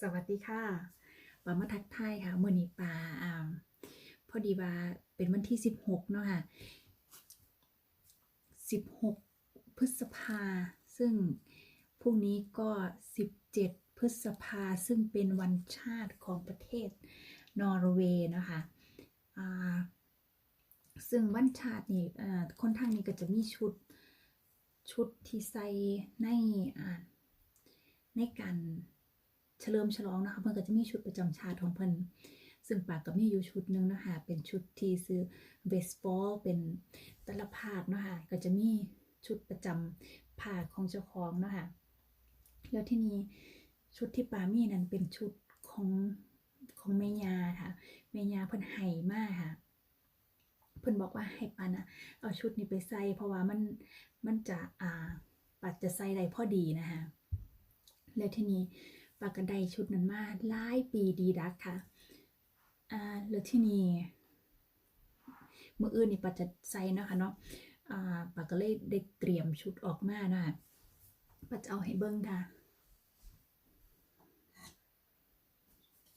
สวัสดีค่ะปามาทักทายค่ะเมื่อนี้ปาอ่าพอดีว่าเป็นวันที่16เนาะค่ะ16พฤษภา ซึ่งพรุ่งนี้ก็17พฤษภาซึ่งเป็นวันชาติของประเทศนอร์เวย์เนาะคะอ่าซึ่งวันชาตินี่อ่าคนทางนี้ก็จะมีชุดชุดที่ใส่ในอ่าในการ เฉลิมฉลองนะคะเพิ่นก็จะมีชุดประจำชาติของเพิ่นซึ่งปากก็มีอยู่ชุดหนึงนะคะเป็นชุดที่ซื้อเบสบอลเป็นแต่ละภาคเนาะคะก็จะมีชุดประจำภาคของเจ้าของเนาะคะแล้วที่นี้ชุดที่ปามีนั้นเป็นชุดของของแม่ยาค่ะแม่ยาเพิ่นให้มากค่ะเพิ่นบอกว่าให้ปานะเอาชุดนี้ไปใส่เพราะว่ามันมันจะอ่าปัดจะใส่ได้พอดีนะคะแล้วที่นี้ ปาก็ได้ชุดนั้นมาหลายปีดีดักค่ะ อ่าแล้วที่นี้มื้ออื่นนี่ปาจะใส่เนาะคะเนาะ อ่าปาก็เลยได้เตรียมชุดออกมานะปาจะเอาให้เบิ่งค่ะ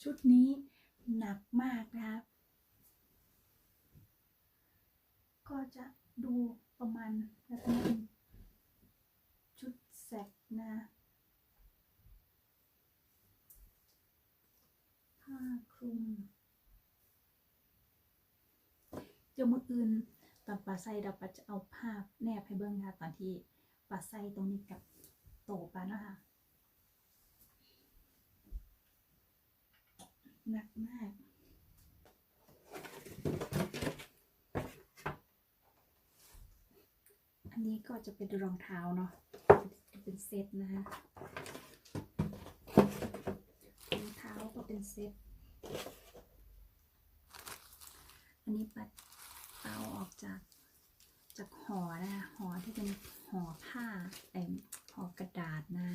ชุดนี้หนักมากนะคะก็จะดูประมาณแบบนี้เป็นชุดแสกนะาคลุมเดี๋ยวมืออื่นตอนปลาไส้เราปาจะเอาภาพแนบให้เบิ้งนะคะตอนที่ปลาไส้ตรงนี้กับโตปลานะคะหนักมากอันนี้ก็จะเป็นรองเท้าเนาะจะเป็นเซตนะคะรองเท้าก็เป็นเซต อันนี้ปัดเอาออกจากจากห่อนะคะห่อที่เป็นห่อผ้าไอห่อกระดาษนะ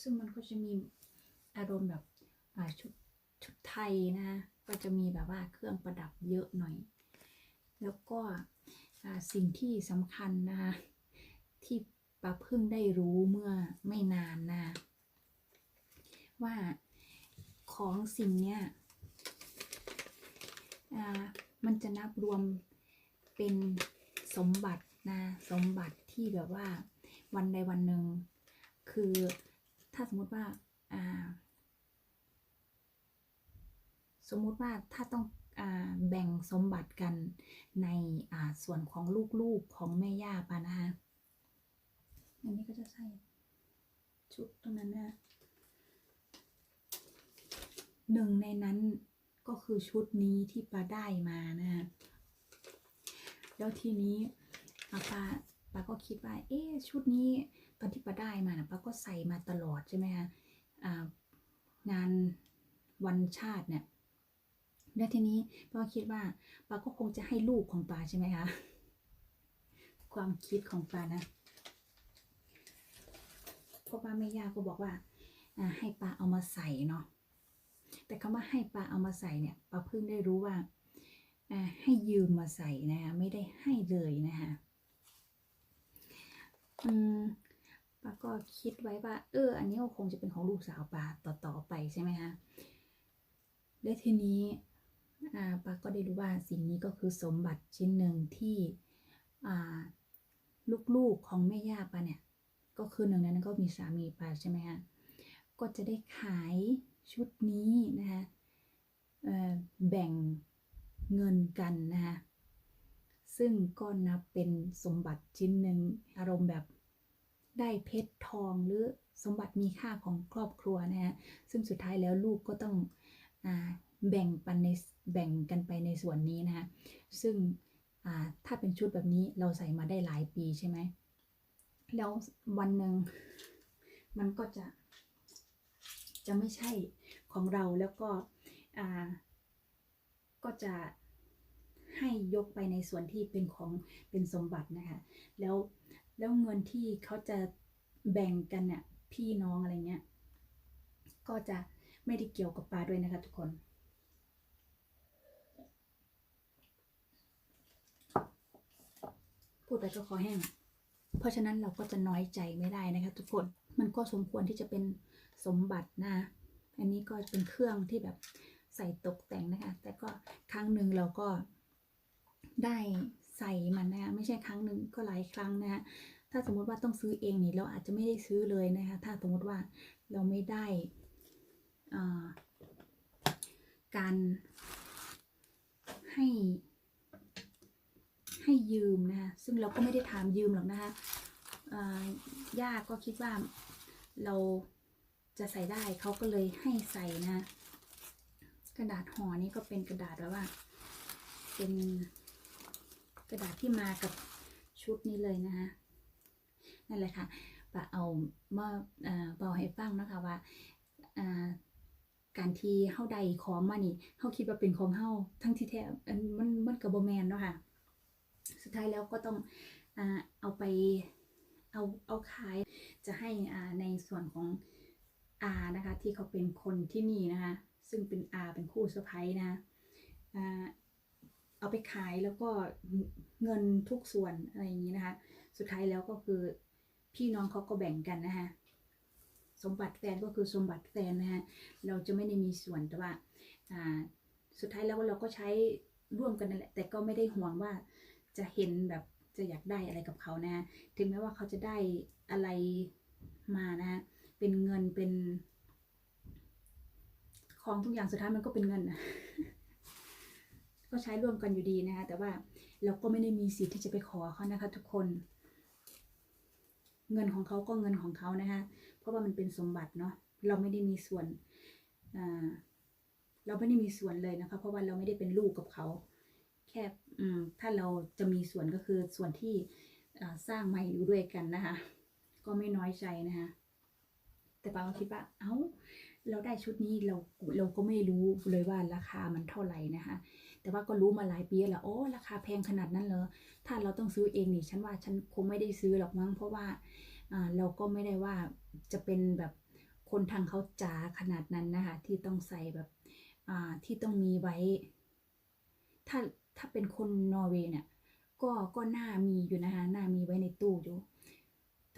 ซึ่งมันก็จะมีอารมณ์แบบชุดชุดไทยนะ ก็จะมีแบบว่าเครื่องประดับเยอะหน่อย แล้วก็สิ่งที่สำคัญนะคะที่ปาเพิ่งได้รู้เมื่อไม่นานนะ ว่าของสิ่งเนี้ย มันจะนับรวมเป็นสมบัตินะสมบัติที่แบบว่าวันใดวันหนึ่ง คือถ้าสมมติว่าสมมุติว่าถ้าต้องอแบ่งสมบัติกันในส่วนของลูกๆของแม่ย่าปานะคะอันนี้ก็จะใส่ชุดตรงนั้นนะหนึ่งในนั้น ก็คือชุดนี้ที่ปาได้มานะฮะแล้วทีนี้อะปาปาก็คิดว่า เอ๊ชุดนี้ตอนที่ปาได้มานะปาก็ใส่มาตลอดใช่ไหมคะงานวันชาติเนี่ยแล้วทีนี้ป้าคิดว่าป้าก็คงจะให้ลูกของป้าใช่ไหมคะความคิดของป้านะเพราะป้าแม่ย่าก็บอกว่าอ่าให้ป้าเอามาใส่เนาะ แต่คำว่าให้ป้าเอามาใส่เนี่ยป้าพิ่งได้รู้ว่าให้ยืมมาใส่นะคะไม่ได้ให้เลยนะคะอืมป้าก็คิดไว้ว่า เออ อันนี้คงจะเป็นของลูกสาวป้าต่อๆไปใช่ไหมคะและทีนี้อ่าปาก็ได้รู้ว่าสิ่งนี้ก็คือสมบัติชิ้นหนึ่งที่ลูกๆของแม่ย่าปาเนี่ย ก็คือหนึ่งในนั้นก็มีสามีปาใช่ไหมฮะก็จะได้ขาย ชุดนี้นะคะแบ่งเงินกันนะคะซึ่งก็นับเป็นสมบัติชิ้นหนึ่งอารมณ์แบบได้เพชรทองหรือสมบัติมีค่าของครอบครัวนะฮะซึ่งสุดท้ายแล้วลูกก็ต้องอแบ่งปันในแบ่งกันไปในส่วนนี้นะคะซึ่งถ้าเป็นชุดแบบนี้เราใส่มาได้หลายปีใช่ไหมแล้ววันหนึ่งมันก็จะจะไม่ใช่ ของเราแล้วก็ก็จะให้ยกไปในส่วนที่เป็นของเป็นสมบัตินะคะ แล้วแล้วเงินที่เขาจะแบ่งกันเนี่ยพี่น้องอะไรเงี้ย ก็จะไม่ได้เกี่ยวกับปลาด้วยนะคะทุกคน พูดไปก็คอแห้ง เพราะฉะนั้นเราก็จะน้อยใจไม่ได้นะคะทุกคน มันก็สมควรที่จะเป็นสมบัตินะ อันนี้ก็เป็นเครื่องที่แบบใส่ตกแต่งนะคะ แต่ก็ครั้งหนึ่งเราก็ได้ใส่มันนะคะไม่ใช่ครั้งหนึ่งก็หลายครั้งนะคะถ้าสมมติว่าต้องซื้อเองนี่เราอาจจะไม่ได้ซื้อเลยนะคะ ถ้าสมมติว่าเราไม่ได้การให้ให้ยืมนะคะซึ่งเราก็ไม่ได้ถามยืมหรอกนะคะอ่าย่าก็คิดว่าเรา จะใส่ได้เขาก็เลยให้ใส่นะ กระดาษห่อนี้ก็เป็นกระดาษแบบว่า เป็นกระดาษที่มากับชุดนี้เลยนะคะนั่นแหละค่ะปะเอามาเอ่อบอกให้ฟังนะคะว่าการที่เฮาใดของมานี่เฮาคิดว่าเป็นของเฮาทั้งที่แท้อันมันมันก็บ่แมนเนาะค่ะ สุดท้ายแล้วก็ต้องอเอาไปเอาเอาขายจะให้ในส่วนของ อานะคะที่เขาเป็นคนที่นี่นะคะซึ่งเป็นอาเป็นคู่สะพ้ยนะอ่าเอาไปขายแล้วก็เงินทุกส่วนอะไรอย่างนี้นะคะ สุดท้ายแล้วก็คือพี่น้องเขาก็แบ่งกันนะคะสมบัติแฟนก็คือสมบัติแฟนนะคะเราจะไม่ได้มีส่วนแต่ว่าอ่าสุดท้ายแล้วเราก็ใช้ร่วมกันนั่นแหละแต่ก็ไม่ได้ห่วงว่าจะเห็นแบบจะอยากได้อะไรกับเขานะ ถึงแม้ว่าเขาจะได้อะไรมานะ เป็นเงินเป็น ของทุกอย่างสุดท้ายมันก็เป็นเงินนะก็ใช้ร่วมกันอยู่ดีนะคะ แต่ว่าเราก็ไม่ได้มีสิทธิ์ที่จะไปขอเขานะคะ ทุกคน เงินของเขาก็เงินของเขานะคะเพราะว่ามันเป็นสมบัติเนาะเราไม่ได้มีส่วนเราไม่ได้มีส่วนเลยนะคะ เพราะว่าเราไม่ได้เป็นลูกกับเขา แค่ถ้าเราจะมีส่วนก็คือส่วนที่สร้างมาอยู่ด้วยกันนะคะ ก็ไม่น้อยใจนะคะ แต่ปาก็คิดว่าเอ้า เราได้ชุดนี้เราเราก็ไม่รู้เลยว่าราคามันเท่าไหร่นะคะ แต่ว่าก็รู้มาหลายปีแล้วโอ้ราคาแพงขนาดนั้นเหรอถ้าเราต้องซื้อเองนี่ฉันว่าฉันคงไม่ได้ซื้อหรอกมั้งเพราะว่าอ่าเราก็ไม่ได้ว่าจะเป็นแบบคนทางเขาจ๋าขนาดนั้นนะคะ ที่ต้องใส่แบบอ่าที่ต้องมีไว้ ถ้าถ้าเป็นคนนอร์เวย์เนี่ยก็ก็น่ามีอยู่นะคะน่ามีไว้ในตู้อยู่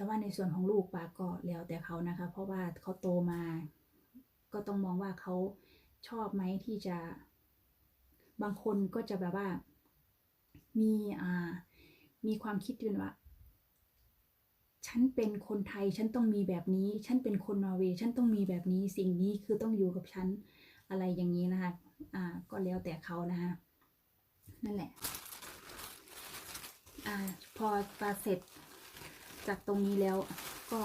แต่ว่าในส่วนของลูกปาก็แล้วแต่เขานะคะ เพราะว่าเขาโตมา ก็ต้องมองว่าเขาชอบไหมที่จะ บางคนก็จะแบบว่า มีอ่า มีความคิดอยู่ว่า ฉันเป็นคนไทย ฉันต้องมีแบบนี้ ฉันเป็นคนนอร์เวย์ ฉันต้องมีแบบนี้ สิ่งนี้คือต้องอยู่กับฉัน อะไรอย่างนี้นะคะ อ่า ก็แล้วแต่เขานะคะ นั่นแหละ อ่า พอปาเสร็จ จากตรงนี้แล้วก็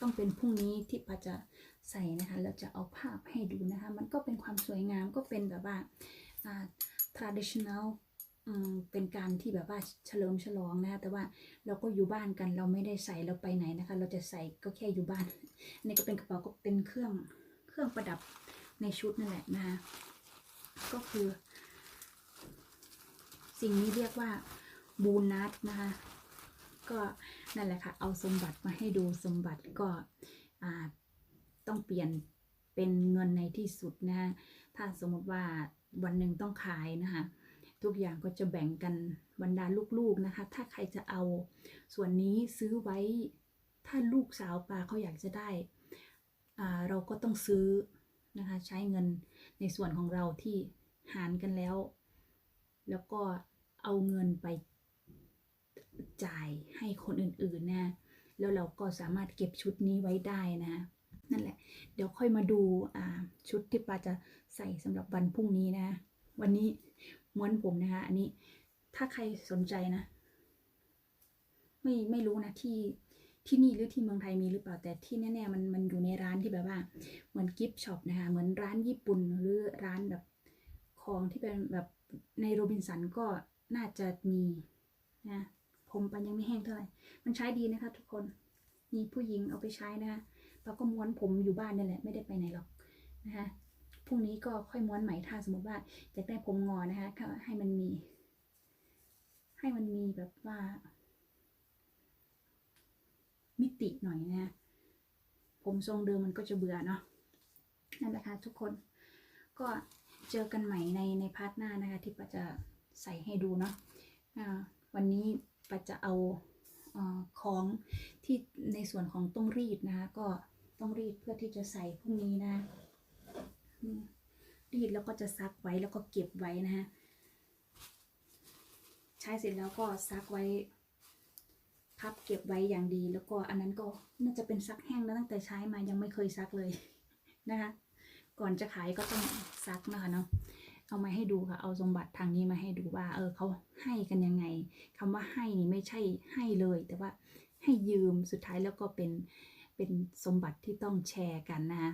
ต้องเป็นพรุ่งนี้ที่ปาจะใส่นะคะแล้วจะเอาภาพให้ดูนะคะ มันก็เป็นความสวยงามก็เป็นแบบว่าอ่า traditional อืมเป็นการที่แบบว่าเฉลิมฉลองนะคะแต่ว่าเราก็อยู่บ้านกันเราไม่ได้ใส่เราไปไหนนะคะ เราจะใส่ก็แค่อยู่บ้านนนี้ก็เป็นกระเป๋าก็เป็นเครื่องเครื่องประดับในชุดนั่นแหละนะคะก็คือ สิ่งนี้เรียกว่าบูนัสนะคะ ก็นั่นแหละค่ะ เอาสมบัติมาให้ดูสมบัติก็ต้องเปลี่ยนเป็นเงินในที่สุดนะคะถ้าสมมติว่าวันหนึ่งต้องขายนะคะทุกอย่างก็จะแบ่งกันบรรดาลูกๆนะคะ ถ้าใครจะเอาส่วนนี้ซื้อไว้ ถ้าลูกสาวปลาเขาอยากจะได้ เราก็ต้องซื้อนะคะใช้เงินในส่วนของเราที่หารกันแล้ว แล้วก็เอาเงินไป จ่ายให้คนอื่นๆนะแล้วเราก็สามารถเก็บชุดนี้ไว้ได้นะ นั่นแหละ เดี๋ยวค่อยมาดูชุดที่ปาจะใส่สำหรับวันพรุ่งนี้นะ วันนี้ม้วนผมนะคะ อันนี้ถ้าใครสนใจนะ ไม่ไม่รู้นะที่ที่นี่หรือที่เมืองไทยมีหรือเปล่าแต่ที่แน่ๆมันมันอยู่ในร้านที่แบบว่า เหมือนกิฟต์ช็อปนะคะเหมือนร้านญี่ปุ่นหรือร้านแบบของที่เป็นแบบในโรบินสันก็น่าจะมีนะ ผมปันยังไม่แห้งเท่าไหร่ มันใช้ดีนะคะ ทุกคนมีผู้หญิงเอาไปใช้นะคะเราก็ม้วนผมอยู่บ้านนี่แหละ ไม่ได้ไปไหนหรอกนะคะพรุ่งนี้ก็ค่อยม้วนใหม่ถ้าสมมติว่าอยากได้ผมงอนะคะให้มันมี ให้มันมีแบบว่า มิติหน่อยนะผมทรงเดิมมันก็จะเบื่อเนาะนั่นแหละค่ะทุกคนก็เจอกันใหม่ในในพาร์ทหน้านะคะ ที่ปจะใส่ให้ดูเนาะอ่าวันนี้ ปาจะเอาของที่ในส่วนของต้องรีดนะคะก็ต้องรีดเพื่อที่จะใส่พรุ่งนี้นะรีดแล้วก็จะซักไว้แล้วก็เก็บไว้นะฮะใช้เสร็จแล้วก็ซักไว้พับเก็บไว้อย่างดี แล้วก็อันนั้นก็น่าจะเป็นซักแห้งแล้วตั้งแต่ใช้มายังไม่เคยซักเลยนะคะ ก่อนจะขายก็ต้องซักนะคะเนาะ เอามาให้ดูค่ะ เอาสมบัติทางนี้มาให้ดูว่า เออเขาให้กันยังไงคำว่าให้นี่ไม่ใช่ให้เลย แต่ว่าให้ยืมสุดท้ายแล้วก็เป็นเป็นสมบัติที่ต้องแชร์กันนะคะ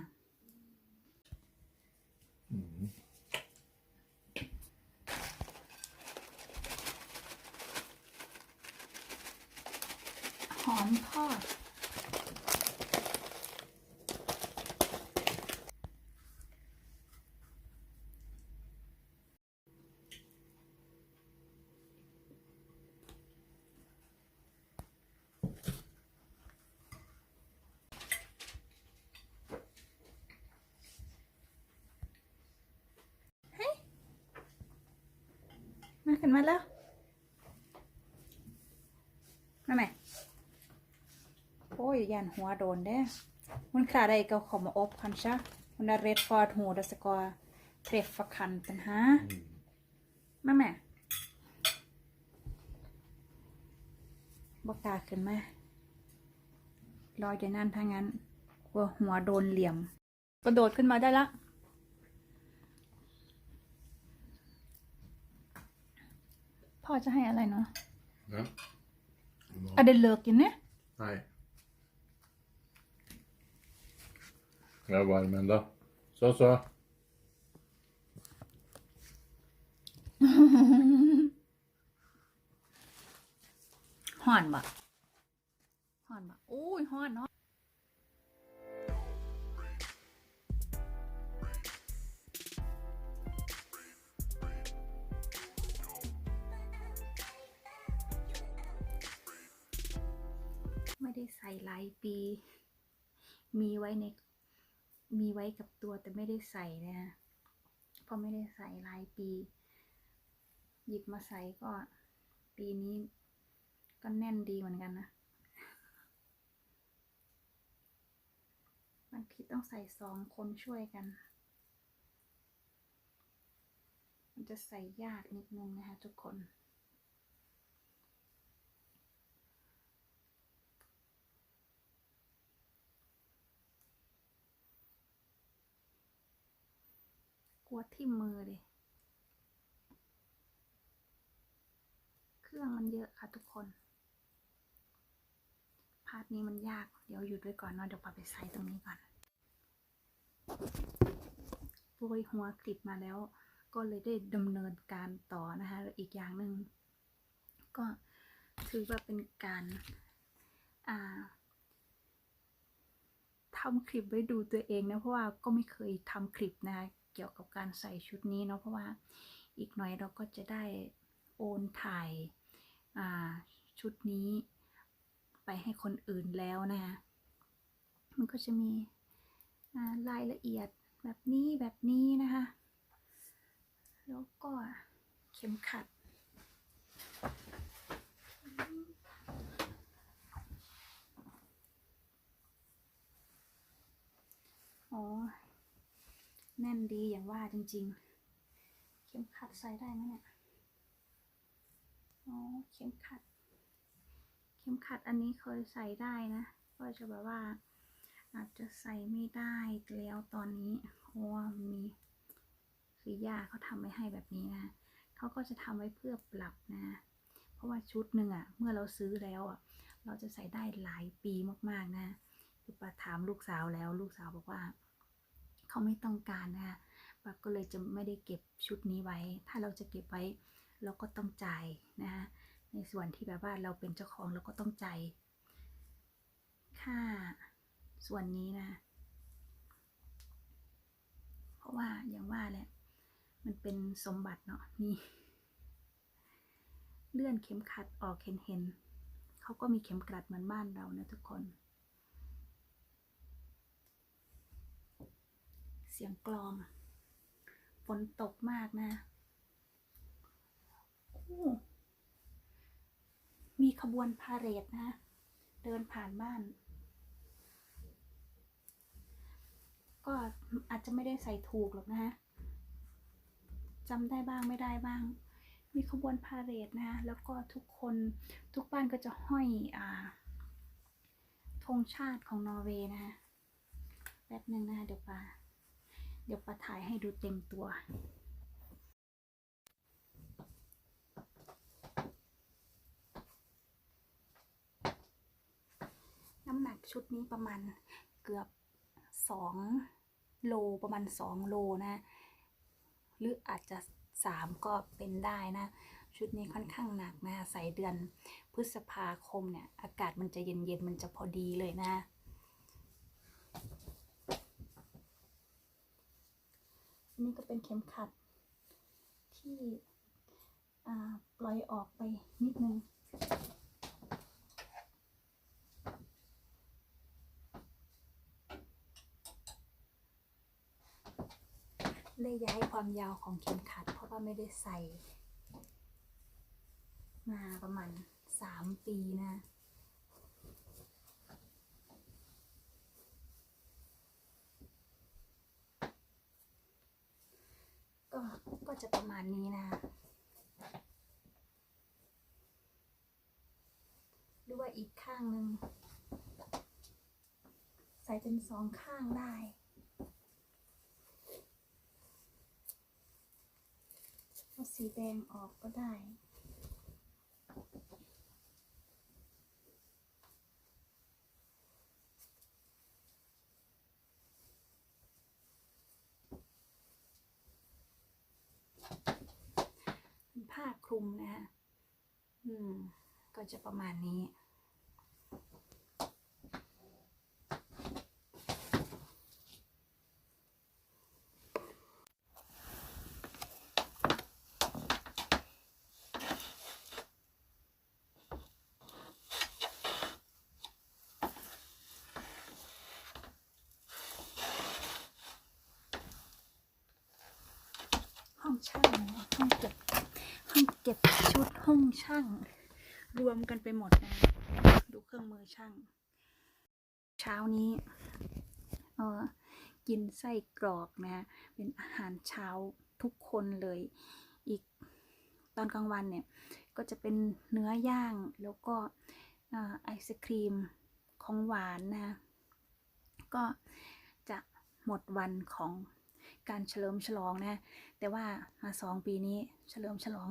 Mm. หอมทอด ขึ้นมาแล้วมาไหมโอ้ยยันหัวโดนเด้มันขาได้ก็ขอมาอบคันชะมันได้เรดฟอร์ดหูดัสกอเทรฟฟคันปัญหา Mm. มาแม่บอกกล้าขึ้นมา รออยู่นั่นถ้างั้นกลัวหัวโดนเหลี่ยม กระโดดขึ้นมาได้ละ พ่อจะให้อะไรเนาะ Ja. อะเดนเลิกกินเนี่ย Nej. Jag var men då. Så så. ห่อนบ่ห่ ใส่หลายปี มีไว้ในมีไว้กับตัวแต่ไม่ได้ใส่นะเพราะไม่ได้ใส่หลายปี หยิบมาใส่ก็ปีนี้ก็แน่นดีเหมือนกันนะบางทีต้องใส่สองคนช่วยกัน มันจะใส่ยากนิดนึงนะคะทุกคน กลัวทิ่มือเลย เครื่องมันเยอะค่ะทุกคนพาร์ทนี้มันยาก เดี๋ยวหยุดไว้ก่อนเนาะเดี๋ยวปาไปใส่ตรงนี้ก่อนโปรยหัวคลิปมาแล้ว ก็เลยได้ดำเนินการต่อนะคะ อีกอย่างหนึ่งก็ถือว่าเป็นการาทำคลิปไว้ดูตัวเองนะ เพราะว่าก็ไม่เคยทำคลิปนะคะ เกี่ยวกับการใส่ชุดนี้เนาะเพราะว่าอีกหน่อยเราก็จะได้โอนถ่ายาชุดนี้ไปให้คนอื่นแล้วนะคะมันก็จะมีารายละเอียดแบบนี้แบบนี้นะคะ แล้วก็เข็มขัด อ๋อ แน่นดีอย่างว่าจริง ๆ เข็มขัดใส่ได้ไหมเนี่ยอ๋อเข็มขัด เข็มขัดอันนี้เคยใส่ได้นะ ก็จะแบบว่า อาจจะใส่ไม่ได้แล้วตอนนี้เพราะว่ามีคือย่าเขาทำไว้ให้แบบนี้นะเขาก็จะทำไว้เพื่อปรับนะ เพราะว่าชุดหนึ่งอะ่ะ เมื่อเราซื้อแล้วอะ่ะ เราจะใส่ได้หลายปีมากๆนะคือปถามลูกสาวแล้วลูกสาวบอกว่า เขาไม่ต้องการนะปาก็เลยจะไม่ได้เก็บชุดนี้ไว้ ถ้าเราจะเก็บไว้เราก็ต้องจ่ายนะคะในส่วนที่แบบว่าเราเป็นเจ้าของเราก็ต้องจ่ายค่าส่วนนี้นะ เพราะว่าอย่างว่าแหละมันเป็นสมบัติเนาะนี่เลื่อนเข็มขัดออกเห็นเห็นๆเขาก็มีเข็มกลัดเหมือนบ้านเรานะทุกคน เสียงกลองฝนตกมากนะมีขบวนพาเหรดนะ เดินผ่านบ้าน ก็อาจจะไม่ได้ใส่ถูกหรอกนะฮะจำได้บ้างไม่ได้บ้าง มีขบวนพาเหรดนะ แล้วก็ทุกคนทุกบ้านก็จะห้อยอ่าธงชาติของนอร์เวย์นะแป๊บหนึ่งนะเดี๋ยวปา เดี๋ยวปาถ่ายให้ดูเต็มตัว น้ำหนักชุดนี้ประมาณเกือบสองโลประมาณสองโลนะ หรืออาจจะสามก็เป็นได้นะ ชุดนี้ค่อนข้างหนักนะ ใส่เดือนพฤษภาคมเนี่ย อากาศมันจะเย็นๆ มันจะพอดีเลยนะ อันนี้ก็เป็นเข็มขัด ที่ปล่อยออกไปนิดนึงได้ย้ายความยาวของเข็มขัด เพราะว่าไม่ได้ใส่ มาประมาณสามปีนะ ก็ก็จะประมาณนี้นะ หรือว่าอีกข้างหนึ่งใส่เป็นสองข้างได้เอาสีแดงออกก็ได้ เป็นผ้า คลุมนะฮะอืม ก็จะประมาณนี้ ห้องช่างนะห้องเก็บ ห้องเก็บชุดห้อง ช่าง รวมกันไปหมดนะดูเครื่องมือช่าง เช้านี้เออกินไส้กรอกนะ เป็นอาหารเช้าทุกคนเลย อีกตอนกลางวันเนี่ย ก็จะเป็นเนื้อย่างแล้วก็ไอศครีมของหวานนะ ก็จะหมดวันของการเฉลิมฉลองนะ แต่ว่ามาสองปีนี้เฉลิมฉลอง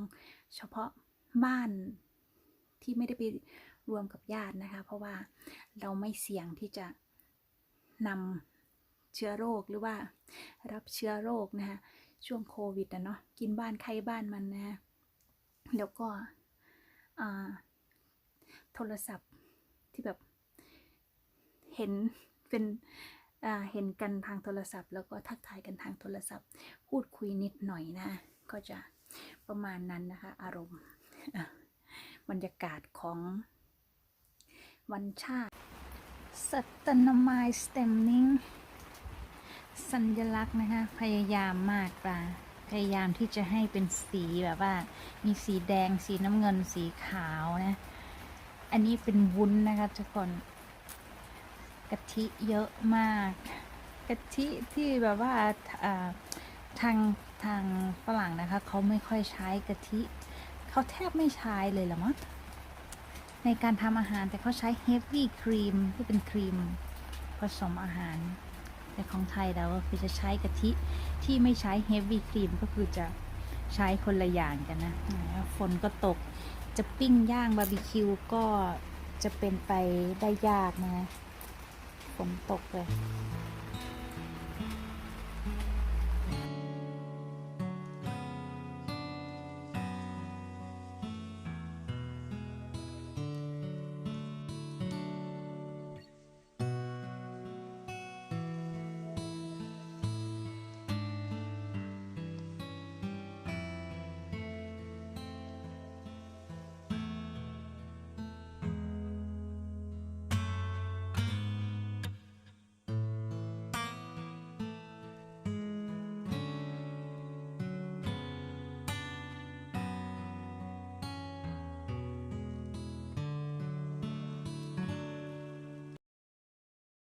เฉพาะ บ้านที่ไม่ได้ไปรวมกับญาตินะคะ เพราะว่าเราไม่เสี่ยงที่จะนำเชื้อโรคหรือว่ารับเชื้อโรคนะคะช่วงโควิดนะเนาะกินบ้านใครบ้านมันนะแล้วก็โทรศัพท์ที่แบบเห็นเป็นเห็นกันทางโทรศัพท์ แล้วก็ทักทายกันทางโทรศัพท์ พูดคุยนิดหน่อยนะ ก็จะประมาณนั้นนะคะ อารมณ์ บรรยากาศของวันชาติ สัตนามายสเตมนิ่งสัญลักษณ์นะคะ พยายามมากปลาพยายามที่จะให้เป็นสีแบบว่า มีสีแดงสีน้ำเงินสีขาวนะ อันนี้เป็นวุ้นนะคะทุกคนกะทิเยอะมากกะทิที่แบบว่าทางทางฝรั่งนะคะ เขาไม่ค่อยใช้กะทิ เขาแทบไม่ใช้เลยหรอมั้งในการทำอาหารแต่เขาใช้เฮฟวี่ครีมที่เป็นครีมผสมอาหาร แต่ของไทยเราก็คือจะใช้กะทิที่ไม่ใช้เฮฟวี่ครีมก็คือจะใช้คนละอย่างกันนะฝนก็ตกจะปิ้งย่างบาร์บีคิวก็จะเป็นไปได้ยากนะฝนตกเลย